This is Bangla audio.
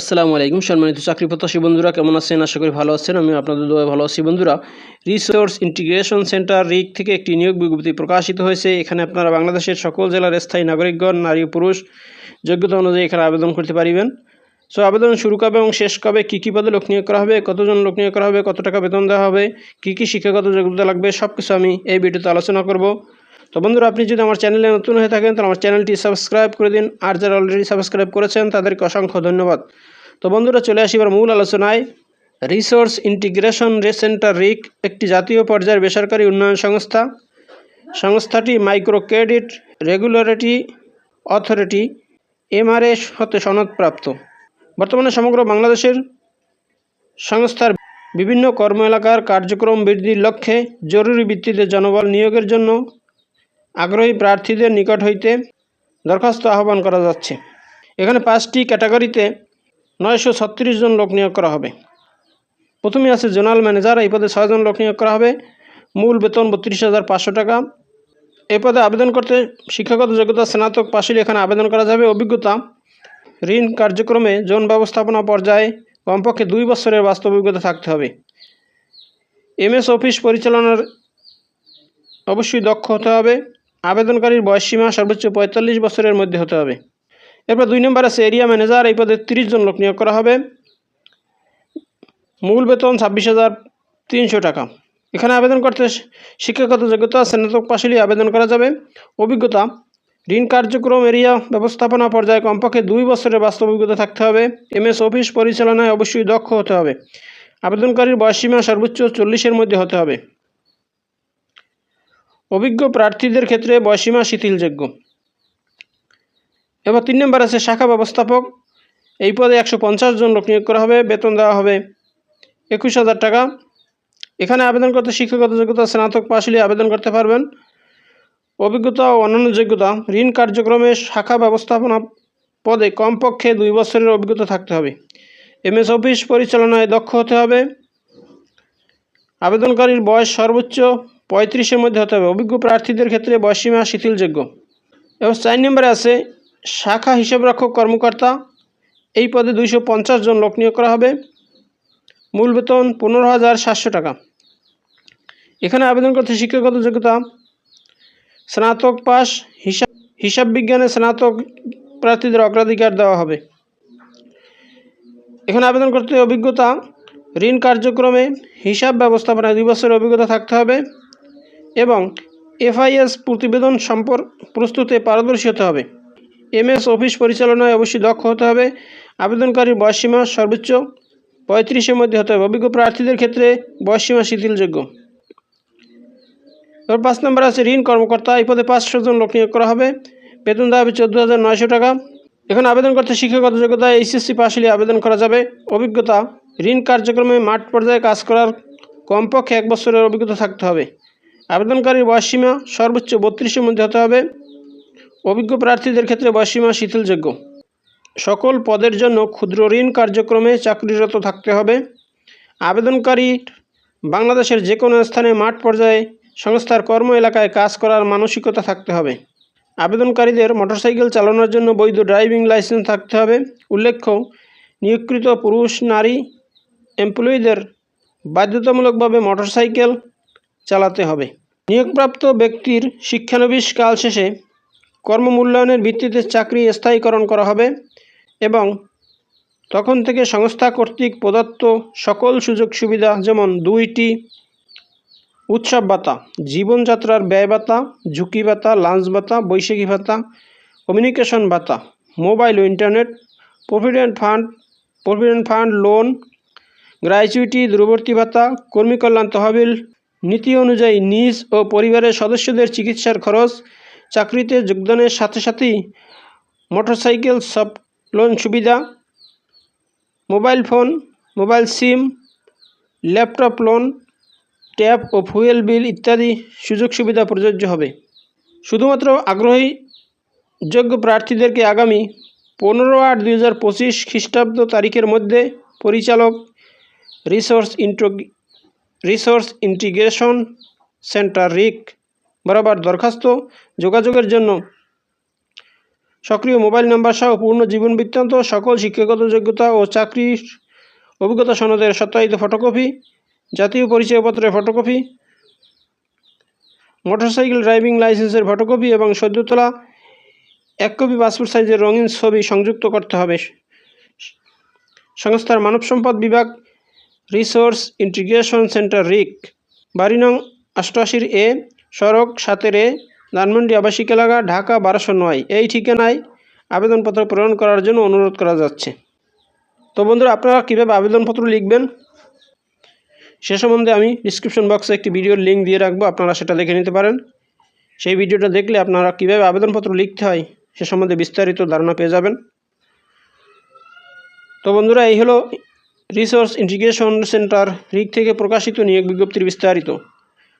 আসসালামু আলাইকুম সম্মানিত চাকরি প্রত্যাশী বন্ধুরা, কেমন আছেন? আশা করি ভালো আছেন। আমি আপনাদের দোয়া ভালো আছি বন্ধুরা। রিসোর্স ইন্টিগ্রেশন সেন্টার রিক থেকে একটি নিয়োগ বিজ্ঞপ্তি প্রকাশিত হয়েছে। এখানে আপনারা বাংলাদেশের সকল জেলার স্থায়ী নাগরিকগণ, নারী পুরুষ, যোগ্যতা অনুযায়ী এখানে আবেদন করতে পারিবেন। সো আবেদন শুরু কবে এবং শেষ কবে, কী কী পদে লোক নিয়োগ করা হবে, কতজন লোক নিয়োগ করা হবে, কত টাকা বেতন দেওয়া হবে, কী কী শিক্ষাগত যোগ্যতা লাগবে সব কিছু আমি এই ভিডিওতে আলোচনা করব। তো বন্ধুরা, আপনি যদি আমার চ্যানেলে নতুন হয়ে থাকেন, তাহলে আমার চ্যানেলটি সাবস্ক্রাইব করে দিন। আর যারা অলরেডি সাবস্ক্রাইব করেছেন, তাদেরকে অসংখ্য ধন্যবাদ। তো বন্ধুরা চলে আসি এবার মূল আলোচনায়। রিসোর্স ইন্টিগ্রেশন সেন্টার রিক একটি জাতীয় পর্যায়ের বেসরকারি উন্নয়ন সংস্থা। সংস্থাটি micro credit regulatory authority MRS হতে সনদপ্রাপ্ত। বর্তমানে সমগ্র বাংলাদেশের সংস্থার বিভিন্ন কর্ম এলাকার কার্যক্রম বৃদ্ধির লক্ষ্যে জরুরি ভিত্তিতে জনবল নিয়োগের জন্য আগ্রহী প্রার্থীদের নিকট হইতে দরখাস্ত আহ্বান করা যাচ্ছে। এখানে পাঁচটি ক্যাটাগরিতে নয়শো ছত্রিশ জন লোক নিয়োগ করা হবে। প্রথমে আছে জোনাল ম্যানেজার, এই পদে ছয়জন লোক নিয়োগ করা হবে। মূল বেতন বত্রিশ হাজার পাঁচশো টাকা। এই পদে আবেদন করতে শিক্ষাগত যোগ্যতা স্নাতক পাশে এখানে আবেদন করা যাবে। অভিজ্ঞতা, ঋণ কার্যক্রমে জোন ব্যবস্থাপনা পর্যায়ে কমপক্ষে দুই বছরের বাস্তব অভিজ্ঞতা থাকতে হবে। এমএস অফিস পরিচালনার অবশ্যই দক্ষ হতে হবে। আবেদনকারীর বয়সসীমা সর্বোচ্চ পঁয়তাল্লিশ বছরের মধ্যে হতে হবে। এরপর দুই নম্বর আছে এরিয়া ম্যানেজার এই পদে তিরিশ জন লোক নিয়োগ করা হবে। মূল বেতন ছাব্বিশ হাজার তিনশো টাকা। এখানে আবেদন করতে শিক্ষাগত যোগ্যতা স্নাতক পাশে আবেদন করা যাবে। অভিজ্ঞতা, ঋণ কার্যক্রম এরিয়া ব্যবস্থাপনা পর্যায়ে কমপক্ষে দুই বছরের বাস্তব অভিজ্ঞতা থাকতে হবে। এমএস অফিস পরিচালনায় অবশ্যই দক্ষ হতে হবে। আবেদনকারীর বয়সসীমা সর্বোচ্চ চল্লিশের মধ্যে হতে হবে। অভিজ্ঞ প্রার্থীদের ক্ষেত্রে বয়সীমা শিথিলযোগ্য। এবার তিন নম্বর আছে শাখা ব্যবস্থাপক। এই পদে একশো পঞ্চাশ জন লোক নিয়োগ করা হবে, বেতন দেওয়া হবে একুশ হাজার টাকা। এখানে আবেদন করতে শিক্ষাগত যোগ্যতা, স্নাতক, পাশ হলে আবেদন করতে পারবেন। অভিজ্ঞতা ও অন্যান্য যোগ্যতা, ঋণ কার্যক্রমে শাখা ব্যবস্থাপনা পদে কমপক্ষে দুই বছরের অভিজ্ঞতা থাকতে হবে। এমএস অফিস পরিচালনায় দক্ষ হতে হবে। আবেদনকারীর বয়স সর্বোচ্চ পঁয়ত্রিশের মধ্যে হতে হবে। অভিজ্ঞ প্রার্থীদের ক্ষেত্রে বয়সীমা শিথিলযোগ্য। এবং চার নম্বরে আছে শাখা হিসাবরক্ষক কর্মকর্তা, এই পদে দুইশো পঞ্চাশ জন লোক নিয়োগ করা হবে। মূল বেতন পনেরো হাজার সাতশো টাকা। এখানে আবেদন করতে শিক্ষাগত যোগ্যতা, স্নাতক পাস হিসাব হিসাব বিজ্ঞানে স্নাতক প্রার্থীদের অগ্রাধিকার দেওয়া হবে। এখানে আবেদন করতে অভিজ্ঞতা, ঋণ কার্যক্রমে হিসাব ব্যবস্থাপনায় দুই বছরের অভিজ্ঞতা থাকতে হবে এবং এফআইএস প্রতিবেদন সম্পর্ক প্রস্তুতে পারদর্শী হতে হবে। এমএস অফিস পরিচালনায় অবশ্যই দক্ষ হতে হবে। আবেদনকারীর বয়সসীমা সর্বোচ্চ পঁয়ত্রিশের মধ্যে হতে হবে। অভিজ্ঞ প্রার্থীদের ক্ষেত্রে বয়সসীমা শিথিলযোগ্য। এবার পাঁচ নম্বর আছে ঋণ কর্মকর্তা। এই পদে পাঁচশো জন লোক নিয়োগ করা হবে। বেতন দেওয়া হবে চোদ্দ হাজার নয়শো টাকা। এখানে আবেদন করতে শিক্ষাগত যোগ্যতা এইচএসসি পাশ হলে আবেদন করা যাবে। অভিজ্ঞতা, ঋণ কার্যক্রমে মাঠ পর্যায়ে কাজ করার কমপক্ষে এক বছরের অভিজ্ঞতা থাকতে হবে। আবেদনকারীর বয়সসীমা সর্বোচ্চ বত্রিশের মধ্যে হতে হবে। অভিজ্ঞ প্রার্থীদের ক্ষেত্রে বয়সীমা শিথিলযোগ্য। সকল পদের জন্য ক্ষুদ্র ঋণ কার্যক্রমে চাকরিরত থাকতে হবে। আবেদনকারী বাংলাদেশের যে কোনো স্থানে মাঠ পর্যায়ে সংস্থার কর্ম এলাকায় কাজ করার মানসিকতা থাকতে হবে। আবেদনকারীদের মোটরসাইকেল চালানোর জন্য বৈধ ড্রাইভিং লাইসেন্স থাকতে হবে। উল্লেখ্য, নিয়োগকৃত পুরুষ, নারী, এমপ্লয়ীদের বাধ্যতামূলকভাবে মোটরসাইকেল চালাতে হবে। নিয়োগপ্রাপ্ত ব্যক্তির শিক্ষানবিশ কাল শেষে কর্মমূল্যায়নের ভিত্তিতে চাকরি স্থায়ীকরণ করা হবে এবং তখন থেকে সংস্থা কর্তৃক প্রদত্ত সকল সুযোগ সুবিধা যেমন দুইটি উৎসব ভাতা, জীবনযাত্রার ব্যয় ভাতা, ঝুঁকি ভাতা, লাঞ্চ ভাতা বৈশাখী ভাতা কমিউনিকেশন ভাতা মোবাইল ও internet provident fund provident fund loan gratuity দূরবর্তী ভাতা, কর্মী কল্যাণ তহবিল, নীতি অনুযায়ী নিজ ও পরিবারের সদস্যদের চিকিৎসার খরচ চাকরিতে যোগদানের সাথে সাথেই মোটরসাইকেল সব লোন সুবিধা, mobile phone, mobile SIM, laptop loan, tab ও ফুয়েল বিল ইত্যাদি সুযোগ সুবিধা প্রযোজ্য হবে। শুধুমাত্র আগ্রহী, যোগ্য প্রার্থীদেরকে আগামী পনেরো আট দুই হাজার পঁচিশ খ্রিস্টাব্দ তারিখের মধ্যে পরিচালক resource intro resource integration centre, RIC বরাবর দরখাস্ত যোগাযোগের জন্য সক্রিয় মোবাইল নাম্বার সহ পূর্ণ জীবন বৃত্তান্ত, সকল শিক্ষাগত যোগ্যতা ও চাকরির অভিজ্ঞতা সনদের সত্যায়িত ফটোকপি, জাতীয় পরিচয়পত্রের ফটোকপি, মোটরসাইকেল ড্রাইভিং লাইসেন্সের ফটোকপি এবং সদ্য তোলা এক কপি পাসপোর্ট সাইজের রঙিন ছবি সংযুক্ত করতে হবে। সংস্থার মানব সম্পদ বিভাগ রিসোর্স ইন্টিগ্রেশন সেন্টার রিক, বাড়ি নং অষ্টআশির এ সড়ক সাতেরে ধানমন্ডি আবাসিক এলাকা ঢাকা বারোশো নয়। এই ঠিকানায় আবেদনপত্র প্রেরণ করার জন্য অনুরোধ করা যাচ্ছে। তো বন্ধুরা, আপনারা কীভাবে আবেদনপত্র লিখবেন? সে সম্বন্ধে আমি ডিসক্রিপশন বক্সে একটি ভিডিওর লিঙ্ক দিয়ে রাখব, আপনারা সেটা দেখে নিতে পারেন। সেই ভিডিওটা দেখলে আপনারা কীভাবে আবেদনপত্র লিখতে হয়, সে সম্বন্ধে বিস্তারিত ধারণা পেয়ে যাবেন। তো বন্ধুরা, এই হলো রিসোর্স ইন্টিগ্রেশন সেন্টার রিক থেকে প্রকাশিত নিয়োগ বিজ্ঞপ্তির বিস্তারিত।